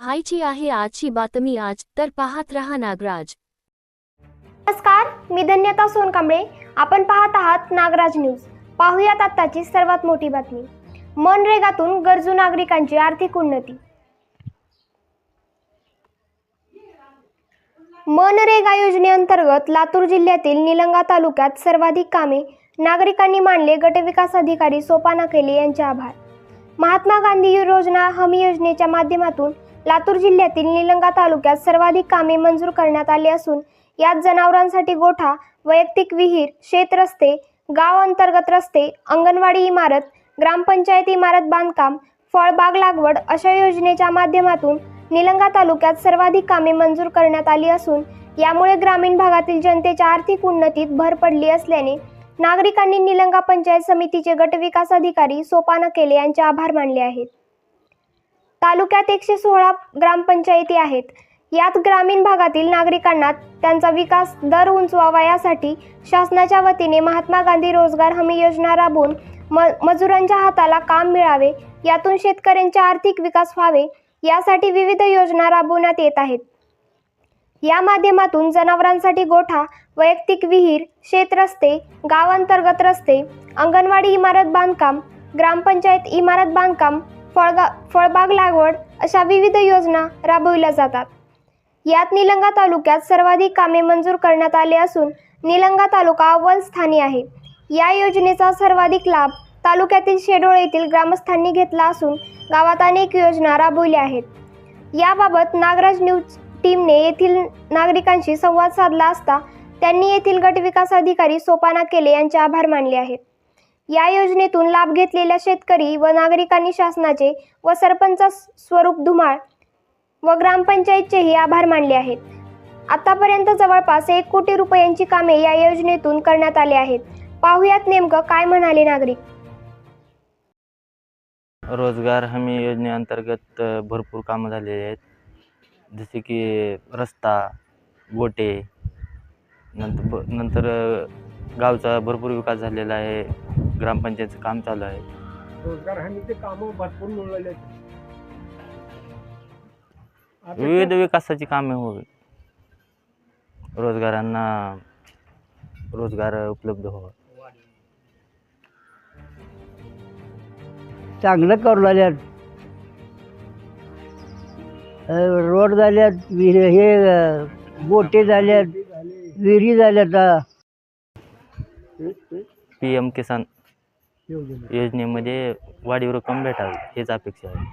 पाहायची आहे आजची बातमी आज. तर पाहत रहा नागराज. नमस्कार मी धन्यता सोनकांबळे. आपण पाहत आहात नागराज न्यूज. पाहूयात आत्ताची सर्वात मोठी बातमी. मनरेगातून गरजू नागरिकांची आर्थिक उन्नती. मनरेगा योजनेअंतर्गत लातूर जिल्ह्यातील निलंगा तालुक्यात सर्वाधिक कामे नागरिकांनी मानले गटविकास अधिकारी सोपाना केले यांचे आभार. महात्मा गांधी योजना हमी योजनेच्या माध्यमातून लातूर जिल्ह्यातील निलंगा तालुक्यात सर्वाधिक कामे मंजूर करण्यात आली असून यात जनावरांसाठी गोठा वैयक्तिक विहीर शेत रस्ते गाव अंतर्गत रस्ते अंगणवाडी इमारत ग्रामपंचायत इमारत बांधकाम फळबाग लागवड अशा योजनेच्या माध्यमातून निलंगा तालुक्यात सर्वाधिक कामे मंजूर करण्यात आली असून यामुळे ग्रामीण भागातील जनतेच्या आर्थिक उन्नतीत भर पडली असल्याने नागरिकांनी निलंगा पंचायत समितीचे गटविकास अधिकारी सोपान केले यांचे आभार मानले आहेत. तालुक्यात एकशे सोळा ग्रामपंचायती आहेत. यात ग्रामीण भागातील नागरिकांना त्यांचा विकास दर उंचवावा यासाठी शासनाच्या वतीने महात्मा गांधी रोजगार हमी योजना राबवून म मजुरांच्या हाताला काम मिळावे यातून शेतकऱ्यांचे आर्थिक विकास व्हावे यासाठी विविध योजना राबवण्यात येत आहेत. या माध्यमातून जनावरांसाठी गोठा वैयक्तिक विहीर शेत रस्ते गावांतर्गत रस्ते अंगणवाडी इमारत बांधकाम ग्रामपंचायत इमारत बांधकाम फळगा फळबाग लागवड अशा विविध योजना राबविल्या जातात. यात निलंगा तालुक्यात सर्वाधिक कामे मंजूर करण्यात आले असून निलंगा तालुका अव्वल स्थानी आहे. या योजनेचा सर्वाधिक लाभ तालुक्यातील शेडोळ येथील ग्रामस्थांनी घेतला असून गावात अनेक योजना राबवल्या आहेत. याबाबत नागराज न्यूज टीमने येथील नागरिकांशी संवाद साधला असता त्यांनी येथील गटविकास अधिकारी सोपाना केले यांचे आभार मानले आहेत. या योजनेतून लाभ घेतलेल्या शेतकरी व नागरिकांनी शासनाचे व सरपंच स्वरूप धुमाळ व ग्रामपंचायतचेही आभार मानले आहेत. आतापर्यंत जवळपास एक कोटी रुपयांची कामे या योजनेतून करण्यात आली आहेत. पाहुयात नेमकं काय म्हणाले नागरिक? रोजगार हमी योजनेअंतर्गत भरपूर कामं झालेली आहेत. जसे की रस्ता गोटे नंतर ब नंतर गावचा भरपूर विकास झालेला आहे. ग्रामपंचायतचं काम चालू आहे रोजगार हमीचे कामं भरपूर मिळाले विविध विकासाची कामे होवी रोजगारांना रोजगार उपलब्ध व्हावा चांगलं करू लागल्यात रोड झाल्यात विहीर हे गोटे झाल्यात विहिरी झाल्यात. P M Kisan. योजनेमध्ये वाढीव रक्कम भेटावी हेच अपेक्षा आहे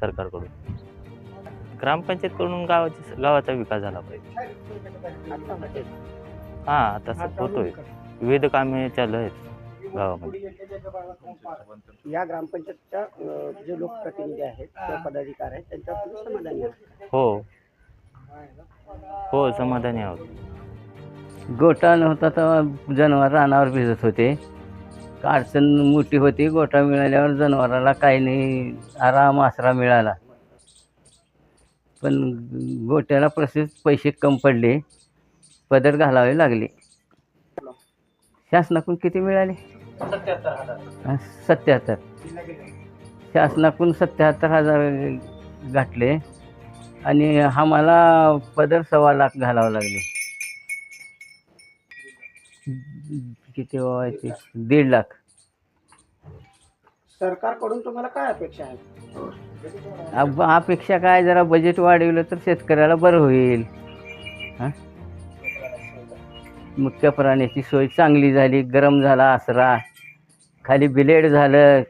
सरकारकडून. ग्रामपंचायतकडून गावाची गावाचा विकास झाला पाहिजे. हां सध्या होतोय. विविध कामे चालू आहेत गावामध्ये. या ग्रामपंचायतच्या जे लोकप्रतिनिधी आहेत किंवा पदाधिकारी आहेत तुम्ही समाधानी हो. हो समाधानी आहोत. गोटा नव्हता तेव्हा जनावर रानावर भिजत होते. अडचण मोठी होती गोटा मिळाल्यावर जनावराला काही नाही आराम आसरा मिळाला. पण गोट्याला प्रसिद्ध पैसे कम पडले पदर घालावे लागले. शासनाकडून किती मिळाले? सत्याहत्तर. शासनाकडून सत्याहत्तर हजार घातले आणि आम्हाला पदर सव्वा लाख घालावं लागले. किती व्हायचे दीड लाख. सरकारकडून तुम्हाला काय अपेक्षा अब- अपेक्षा काय जरा बजेट वाढवलं तर शेतकऱ्याला बरं होईल. हां? मुख्य प्राण्याची सोय चांगली झाली गरम झाला आसरा. खाली बिलेड झालं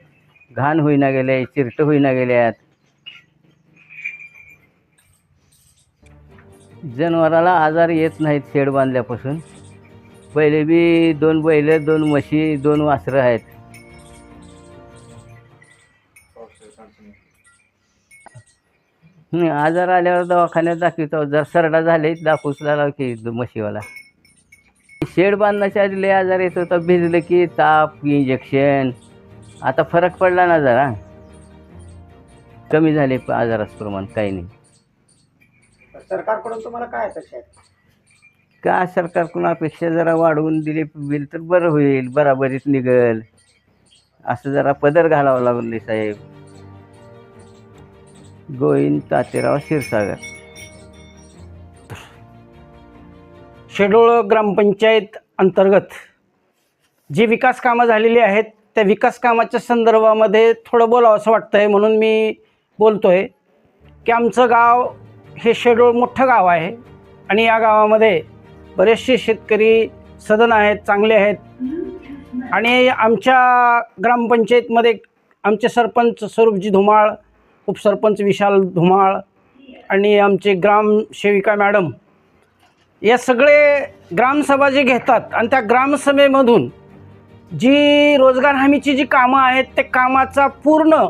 घाण होईना गेले चिरट होईना गेल्यात. जनावराला आजार येत नाहीत शेड बांधल्यापासून. पहिले बी दोन बैल दोन म्हशी दोन वासरं आहेत. हं, आजार आल्यावर दवाखान्यात दाखवतो. जर सरडा झाले दाखवूच लागला की द- म्हशीवाला. शेड बांधण्याच्या आधी लय आजार येत होता. भिजलं की ताप इंजेक्शन आता फरक पडला ना जरा. कमी झाले प- आजाराचं प्रमाण काही नाही. सरकारकडून तुम्हाला काय अपेक्षा का सरकारकडून अपेक्षा जरा वाढवून दिली बिल तर बरं होईल बराबरीत निघल. असं जरा पदर घालावं लागले साहेब. गोविंद तातेराव क्षीरसागर. शेडोळ ग्रामपंचायत अंतर्गत जी विकास कामं झालेली आहेत त्या विकास कामाच्या संदर्भामध्ये थोडं बोलावं असं वाटतं आहे म्हणून मी बोलतो आहे की आमचं गाव हे शेडोळ मोठं गाव आहे आणि या गावामध्ये बरेचसे शेतकरी सदन आहेत चांगले आहेत. आणि आमच्या ग्रामपंचायतमध्ये आमचे सरपंच स्वरूपजी धुमाळ उपसरपंच विशाल धुमाळ आणि आमचे ग्रामसेविका मॅडम या सगळे ग्रामसभा जे घेतात आणि त्या ग्रामसभेमधून जी रोजगार हमीची जी कामं आहेत त्या कामाचा पूर्ण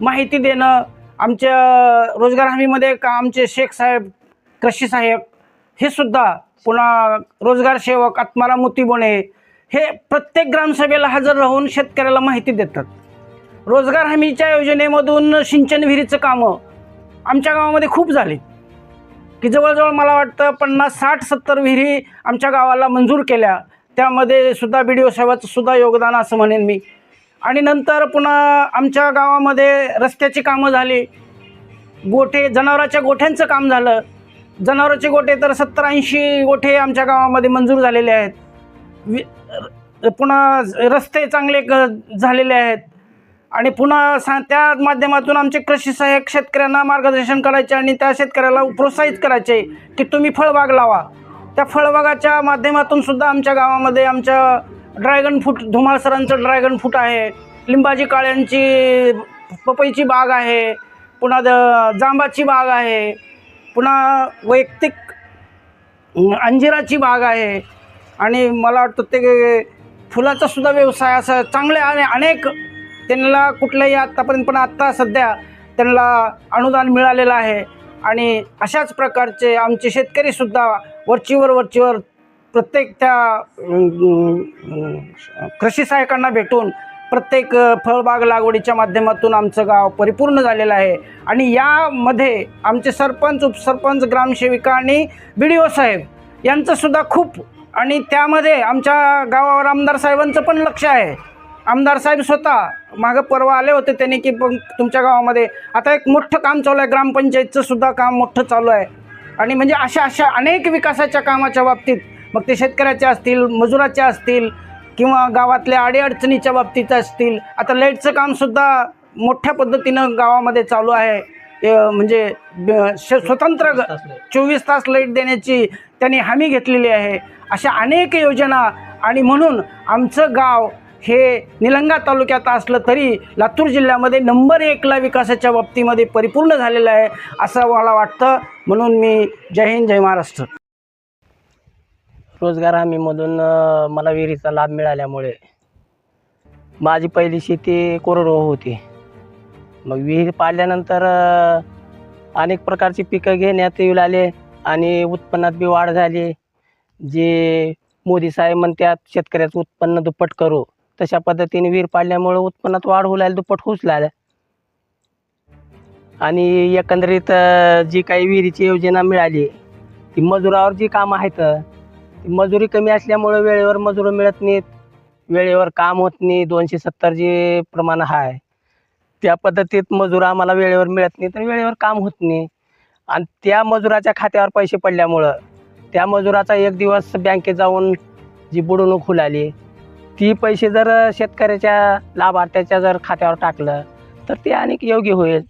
माहिती देणं आमच्या रोजगार हमीमध्ये का आमचे शेख साहेब कृषी सहाय्यक हे सुद्धा पुन्हा रोजगार सेवक आत्माराम मुतीबोणे हे प्रत्येक ग्रामसभेला हजर राहून शेतकऱ्याला माहिती देतात. रोजगार हमीच्या योजनेमधून सिंचन विहिरीचं कामं आमच्या गावामध्ये खूप झाली. की जवळजवळ मला वाटतं पन्नास साठ सत्तर विहिरी आमच्या गावाला मंजूर केल्या. त्यामध्ये सुद्धा बी डी ओ साहेबाचं सुद्धा योगदान असं म्हणेन मी. आणि नंतर पुन्हा आमच्या गावामध्ये रस्त्याची कामं झाली. गोठे जनावराच्या गोठ्यांचं काम झालं. जनावराचे गोठे तर सत्तर ऐंशी गोठे आमच्या गावामध्ये मंजूर झालेले आहेत. वि पुन्हा रस्ते चांगले झालेले आहेत. आणि पुन्हा सा त्या माध्यमातून आमचे कृषी सहाय्यक शेतकऱ्यांना मार्गदर्शन करायचे आणि त्या शेतकऱ्याला प्रोत्साहित करायचे की तुम्ही फळबाग लावा. त्या फळबागाच्या माध्यमातून सुद्धा आमच्या गावामध्ये आमच्या ड्रॅगन फ्रूट धुमाळ सरांचं ड्रॅगन फ्रूट आहे. लिंबाची काळ्यांची पपईची बाग आहे. पुन्हा द जांबाची बाग आहे. पुन्हा वैयक्तिक अंजिराची बाग आहे. आणि मला वाटतं ते फुलाचा सुद्धा व्यवसाय असं चांगले आणि अनेक त्यांना कुठल्याही आत्तापर्यंत पण आत्ता सध्या त्यांना अनुदान मिळालेलं आहे. आणि अशाच प्रकारचे आमचे शेतकरीसुद्धा वरचीवर वरचीवर प्रत्येक त्या कृषी सहायकांना भेटून प्रत्येक फळबाग लागवडीच्या माध्यमातून आमचं गाव परिपूर्ण झालेलं आहे. आणि यामध्ये आमचे सरपंच उपसरपंच ग्रामसेविका आणि बी डी ओ साहेब यांचंसुद्धा खूप आणि त्यामध्ये आमच्या गावावर आमदार साहेबांचं पण लक्ष आहे. आमदार साहेब स्वतः मागं परवा आले होते त्यांनी की तुमच्या गावामध्ये आता एक मोठं काम चालू आहे ग्रामपंचायतचं सुद्धा काम मोठं चालू आहे. आणि म्हणजे अशा अशा अनेक विकासाच्या कामाच्या बाबतीत मग ते शेतकऱ्याचे असतील मजुराचे असतील किंवा गावातल्या अडीअडचणीच्या बाबतीत असतील आता लाईटचं कामसुद्धा मोठ्या पद्धतीनं गावामध्ये चालू आहे. म्हणजे स्वतंत्र चोवीस तास लाइट. देण्याची त्यांनी हमी घेतलेली आहे. अशा अनेक योजना आणि म्हणून आमचं गाव हे निलंगा तालुक्यात असलं तरी लातूर जिल्ह्यामध्ये नंबर एकला विकासाच्या बाबतीमध्ये परिपूर्ण झालेलं आहे असं मला वाटतं. म्हणून मी जय हिंद जय महाराष्ट्र. रोजगार हमीमधून मला विहिरीचा लाभ मिळाल्यामुळे माझी पहिली शेती कोरडवाहू होती. मग विहीर पाडल्यानंतर अनेक प्रकारची पिकं घेण्यात येऊ लागले आणि उत्पन्नात बी वाढ झाली. जे मोदी साहेब म्हणतात शेतकऱ्याचं उत्पन्न दुप्पट करू. तशा पद्धतीने विहीर पाडल्यामुळे उत्पन्नात वाढ होऊ लागली दुप्पट होऊच लागल्या. आणि एकंदरीत जी काही विहिरीची योजना मिळाली ती मजुरावर जी कामं आहेत मजुरी कमी असल्यामुळं वेळेवर मजूर मिळत नाहीत. वेळेवर काम होत नाही. दोनशे सत्तर जे प्रमाण आहे त्या पद्धतीत मजूर आम्हाला वेळेवर मिळत नाही तर वेळेवर काम होत नाही. आणि त्या मजुराच्या खात्यावर पैसे पडल्यामुळं त्या मजुराचा एक दिवस बँकेत जाऊन जी बुडवणूक खुलाली ती पैसे जर शेतकऱ्याच्या लाभार्थ्याच्या जर खात्यावर टाकलं तर ते अनेक योग्य होईल.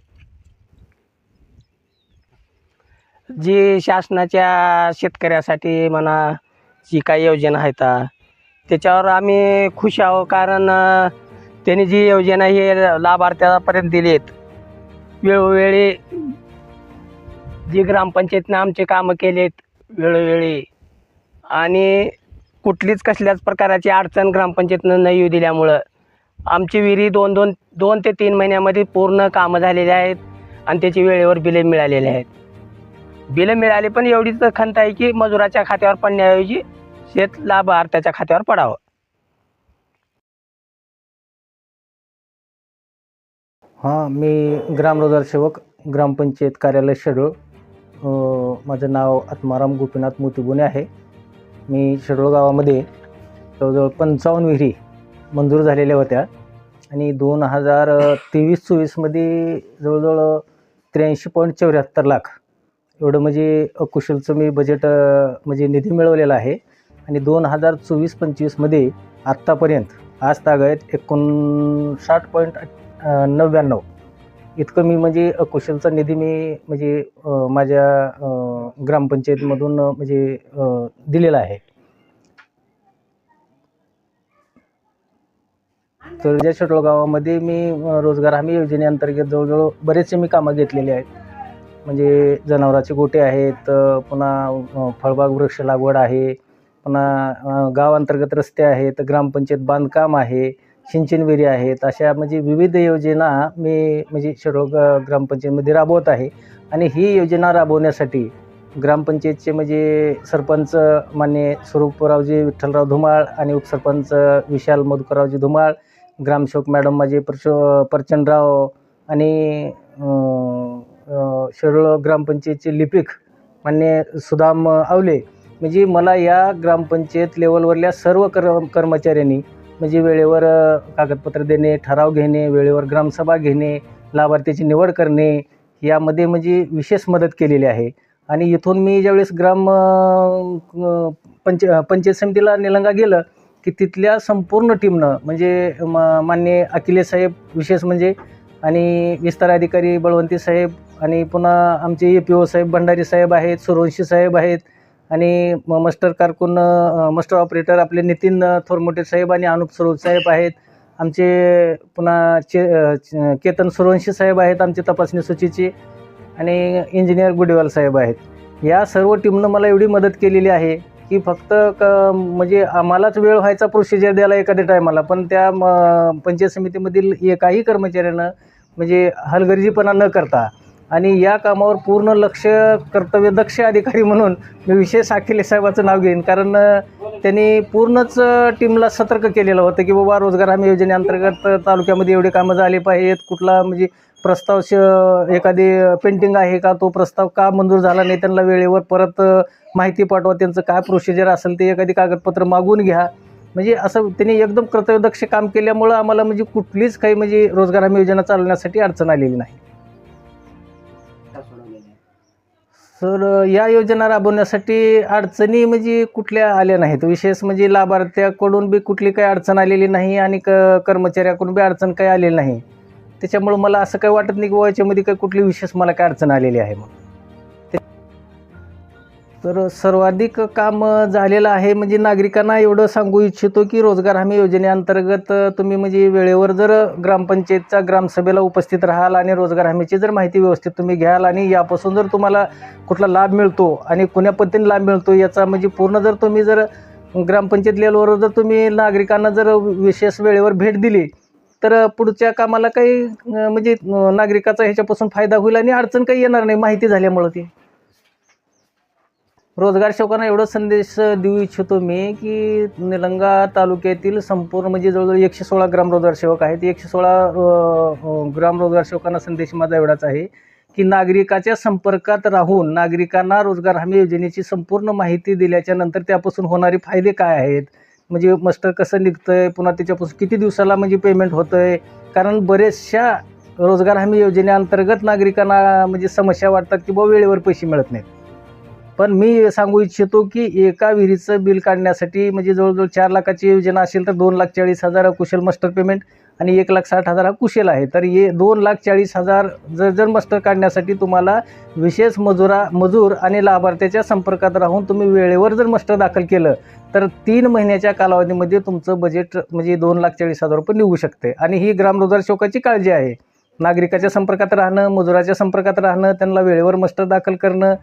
जी शासनाच्या शेतकऱ्यासाठी म्हणा जी काही योजना आहेत त्याच्यावर आम्ही खुश आहो कारण त्यांनी जी योजना ही लाभार्थ्यापर्यंत दिली आहेत वेळोवेळी जी ग्रामपंचायतीनं आमचे कामं केलेत वेळोवेळी. आणि कुठलीच कसल्याच प्रकाराची अडचण ग्रामपंचायतीनं न येऊ दिल्यामुळं आमची विहिरी दोन दोन दोन ते तीन महिन्यामध्ये पूर्ण कामं झालेली आहेत आणि त्याची वेळेवर बिले मिळालेले आहेत. बिलं मिळाली पण एवढीच खंत आहे की मजुराच्या खात्यावर पडण्याऐवजी शेत लाभार्थ्याच्या खात्यावर पडावं. हां मी ग्रामरोजगार सेवक ग्रामपंचायत कार्यालय शेडूळ. माझं नाव आत्माराम गोपीनाथ मोतीबुने आहे. मी शेडूळ गावामध्ये जवळजवळ पंचावन्न विहिरी मंजूर झालेल्या होत्या आणि दोन हजार तेवीस चोवीसमध्ये जवळजवळ त्र्याऐंशी पॉईंट चौऱ्याहत्तर लाख एवढं म्हणजे कुशलचं मी बजेट म्हणजे निधी मिळवलेला आहे. आणि दोन हजार चोवीस पंचवीसमध्ये आत्तापर्यंत आज तागायत एकोणसाठ पॉईंट नव्याण्णव. इतकं मी म्हणजे कुशलचा निधी मी म्हणजे माझ्या ग्रामपंचायतमधून ग्रामपंचायतीमधून म्हणजे दिलेला आहे. तर ज्या गावामध्ये मी रोजगार हमी योजनेअंतर्गत जवळजवळ बरेचसे मी कामं घेतलेली आहेत. म्हणजे जनावराचे गोटे आहेत पुन्हा फळबाग वृक्ष लागवड आहे पुन्हा गावांतर्गत रस्ते आहेत ग्रामपंचायत बांधकाम आहे सिंचन विहिरी आहेत अशा म्हणजे विविध योजना मी म्हणजे शेडो ग्रामपंचायतीमध्ये राबवत आहे. आणि ही योजना राबवण्यासाठी ग्रामपंचायतचे म्हणजे सरपंच मान्य स्वरूपरावजी विठ्ठलराव धुमाळ आणि उपसरपंच विशाल मधुकररावजी धुमाळ ग्रामसेवक मॅडम माझे प्रच प्रचंडराव आणि शेडोळ ग्रामपंचायतचे लिपिक मान्य सुदाम आवले. म्हणजे मला या ग्रामपंचायत लेवलवरल्या सर्व कर कर्मचाऱ्यांनी म्हणजे वेळेवर कागदपत्र देणे ठराव घेणे वेळेवर ग्रामसभा घेणे लाभार्थ्याची निवड करणे यामध्ये म्हणजे विशेष मदत केलेली आहे. आणि इथून मी ज्यावेळेस ग्राम पंच पंचायत समितीला निलंगा गेलं की तिथल्या संपूर्ण टीमनं म्हणजे मा मान्य अखिलेश साहेब विशेष म्हणजे आणि विस्तार अधिकारी बळवंती साहेब आणि पुन्हा आमचे ए पी ओ साहेब भंडारी साहेब आहेत सुरवंशी साहेब आहेत आणि म मास्टर कारकून मास्टर ऑपरेटर आपले नितीन थोरमोटे साहेब आणि अनुप सरोज साहेब आहेत. आमचे पुन्हा चे केतन सुरवंशी साहेब आहेत आमचे तपासणी सूचीचे आणि इंजिनियर गुडेवाल साहेब आहेत. या सर्व टीमनं मला एवढी मदत केलेली आहे की फक्त क म्हणजे आम्हालाच वेळ व्हायचा प्रोसिजर द्यायला एखाद्या टायमाला पण त्या म पंचायत समितीमधील एकाही कर्मचाऱ्यानं म्हणजे हलगर्जीपणा न करता आणि या कामावर पूर्ण लक्ष कर्तव्यदक्ष अधिकारी म्हणून मी विशेष अखिले साहेबाचं नाव घेईन. कारण त्यांनी पूर्णच टीमला सतर्क केलेलं होतं की बाबा रोजगार हमी योजनेअंतर्गत तालुक्यामध्ये एवढे कामं झाले पाहिजेत. कुठला म्हणजे प्रस्ताव श एखादी पेंटिंग आहे का? तो प्रस्ताव का मंजूर झाला नाही? त्यांना वेळेवर परत माहिती पाठवा. त्यांचं काय प्रोसिजर असेल ते एखादी कागदपत्र मागून घ्या. म्हणजे असं त्यांनी एकदम कर्तव्यदक्ष काम केल्यामुळं आम्हाला म्हणजे कुठलीच काही म्हणजे रोजगार हमी योजना चालवण्यासाठी अडचण आलेली नाही. सर या योजना राबवण्यासाठी अडचणी म्हणजे कुठल्या आल्या नाहीत? विशेष म्हणजे लाभार्थ्याकडून बी कुठली काही अडचण आलेली नाही आणि क कर्मचाऱ्याकडून बी अडचण काही आलेली नाही. त्याच्यामुळं मला असं काही वाटत नाही की बुवा याच्यामध्ये काही कुठली विशेष मला काय अडचण आलेली आहे म्हणून. तर सर्वाधिक काम झालेलं आहे म्हणजे नागरिकांना एवढं सांगू इच्छितो की रोजगार हमी योजनेअंतर्गत तुम्ही म्हणजे वेळेवर जर ग्रामपंचायतच्या ग्रामसभेला उपस्थित राहाल आणि रोजगार हमीची जर माहिती व्यवस्थित तुम्ही घ्याल आणि यापासून जर तुम्हाला कुठला लाभ मिळतो आणि कोण्या पद्धतीने लाभ मिळतो याचा म्हणजे पूर्ण जर तुम्ही जर ग्रामपंचायत लेवलवर जर तुम्ही नागरिकांना जर विशेष वेळेवर भेट दिली तर पुढच्या कामाला काही म्हणजे नागरिकाचा ह्याच्यापासून फायदा होईल आणि अडचण काही येणार नाही माहिती झाल्यामुळं ती. रोजगार शेवकांना एवढा संदेश देऊ इच्छितो मी की निलंगा तालुक्यातील संपूर्ण म्हणजे जवळजवळ एकशे सोळा ग्राम रोजगार सेवक आहेत. एकशे सोळा ग्राम रोजगार सेवकांना संदेश माझा एवढाच आहे की नागरिकाच्या संपर्कात राहून नागरिकांना रोजगार हमी योजनेची संपूर्ण माहिती दिल्याच्या नंतर त्यापासून होणारे फायदे काय आहेत? म्हणजे मस्टर कसं निघतंय? पुन्हा त्याच्यापासून किती दिवसाला म्हणजे पेमेंट होतं आहे कारण बरेचशा रोजगार हमी योजनेअंतर्गत नागरिकांना म्हणजे समस्या वाटतात की बुवा वेळेवर पैसे मिळत नाहीत. पण मी सांगू इच्छितो की एका विहिरीचं बिल काढण्यासाठी म्हणजे जवळजवळ चार लाखाची योजना असेल तर दोन लाख चाळीस हजार हा कुशल मस्टर पेमेंट आणि एक लाख साठ हजार हा कुशल आहे. तर ये दोन लाख चाळीस हजार जर जर मस्टर काढण्यासाठी तुम्हाला विशेष मजुरा मजूर आणि लाभार्थ्याच्या संपर्कात राहून तुम्ही वेळेवर जर मस्टर दाखल केलं तर तीन महिन्याच्या कालावधीमध्ये तुमचं बजेट म्हणजे दोन लाख चाळीस हजार रुपये निघू शकते. आणि ही ग्रामरोजगार शोकाची काळजी आहे. नागरिकाच्या संपर्कात राहणं मजुराच्या संपर्कात राहणं त्यांना वेळेवर मस्टर दाखल करणं